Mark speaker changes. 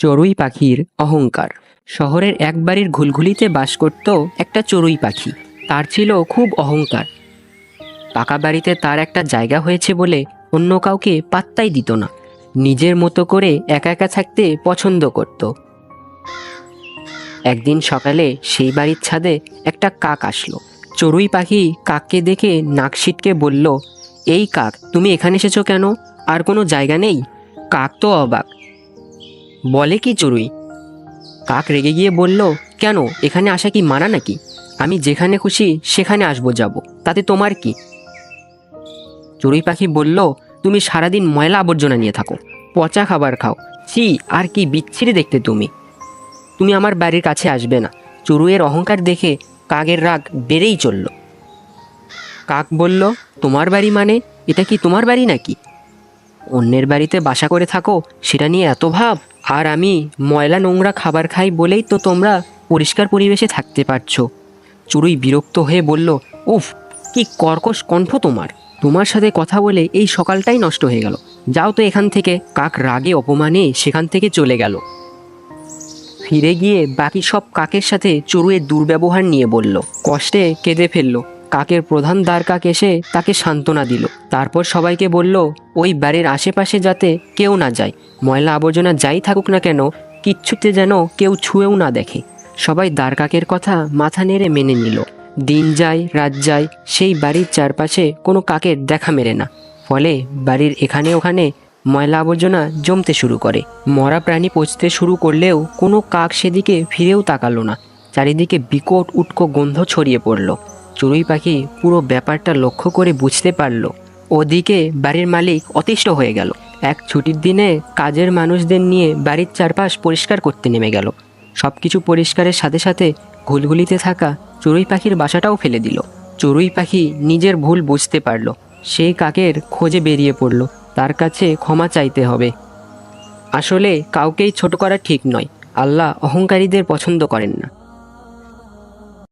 Speaker 1: চড়ুই পাখির অহংকার। শহরের এক বাড়ির ঘুলঘুলিতে বাস করত একটা চড়ুই পাখি। তার ছিল খুব অহংকার। পাকা বাড়িতে তার একটা জায়গা হয়েছে বলে অন্য কাউকে পাত্তাই দিত না। নিজের মতো করে একা একা থাকতে পছন্দ করত। একদিন সকালে সেই বাড়ির ছাদে একটা কাক আসলো। চড়ুই পাখি কাককে দেখে নাক সিটকে বলল, এই কাক, তুমি এখানে এসেছ কেন? আর কোনো জায়গা নেই? কাক তো অবাক। বলে কি চড়ুই? কাক রেগে গিয়ে বলল, কেন, এখানে আসা কি মানা নাকি? আমি যেখানে খুশি সেখানে আসব যাব, তাতে তোমার কি? চড়ুই পাখি বলল, তুমি সারাদিন ময়লা আবর্জনা নিয়ে থাকো, পচা খাবার খাও, ছি, আর কি বিচ্ছিরি দেখতে তুমি। তুমি আমার বাড়ির কাছে আসবে না। চড়ুইয়ের অহংকার দেখে কাকের রাগ বেড়েই চলল। কাক বলল, তোমার বাড়ি মানে? এটা কি তোমার বাড়ি নাকি? অন্যের বাড়িতে বাসা করে থাকো, সেটা নিয়ে এত ভাব? আর আমি ময়লা নোংরা খাবার খাই বলেই তো তোমরা পরিষ্কার পরিবেশে থাকতে পারছ। চড়ুই বিরক্ত হয়ে বলল, উফ, কি কর্কশ কণ্ঠ তোমার। তোমার সাথে কথা বলে এই সকালটাই নষ্ট হয়ে গেল। যাও তো এখান থেকে। কাক রাগে অপমানে সেখান থেকে চলে গেল। ফিরে গিয়ে বাকি সব কাকের সাথে চড়ুইয়ের দুর্ব্যবহার নিয়ে বলল, কষ্টে কেঁদে ফেলল। কাকের প্রধান দ্বার কাক এসে তাকে সান্ত্বনা দিল। তারপর সবাইকে বলল, ওই বাড়ির আশেপাশে যাতে কেউ না যায়, ময়লা আবর্জনা যাই থাকুক না কেন, কিচ্ছুতে যেন কেউ ছুঁয়েও না দেখে। সবাই দ্বার কাকের কথা মাথা নেড়ে মেনে নিল। দিন যায়, রাত যায়, সেই বাড়ির চারপাশে কোনো কাকের দেখা মেরে না। ফলে বাড়ির এখানে ওখানে ময়লা আবর্জনা জমতে শুরু করে। মরা প্রাণী পচতে শুরু করলেও কোনো কাক সেদিকে ফিরেও তাকালো না। চারিদিকে বিকট, উটকো গন্ধ ছড়িয়ে পড়ল। চড়ুই পাখি পুরো ব্যাপারটা লক্ষ্য করে বুঝতে পারল। ওদিকে বাড়ির মালিক অতিষ্ঠ হয়ে গেল। এক ছুটির দিনে কাজের মানুষদের নিয়ে বাড়ির চারপাশ পরিষ্কার করতে নেমে গেল। সব কিছু পরিষ্কারের সাথে সাথে ঘুলঘুলিতে থাকা চড়ুই পাখির বাসাটাও ফেলে দিল। চড়ুই পাখি নিজের ভুল বুঝতে পারল। সেই কাকের খোঁজে বেরিয়ে পড়ল। তার কাছে ক্ষমা চাইতে হবে। আসলে কাউকেই ছোট করা ঠিক নয়। আল্লাহ অহংকারীদের পছন্দ করেন না।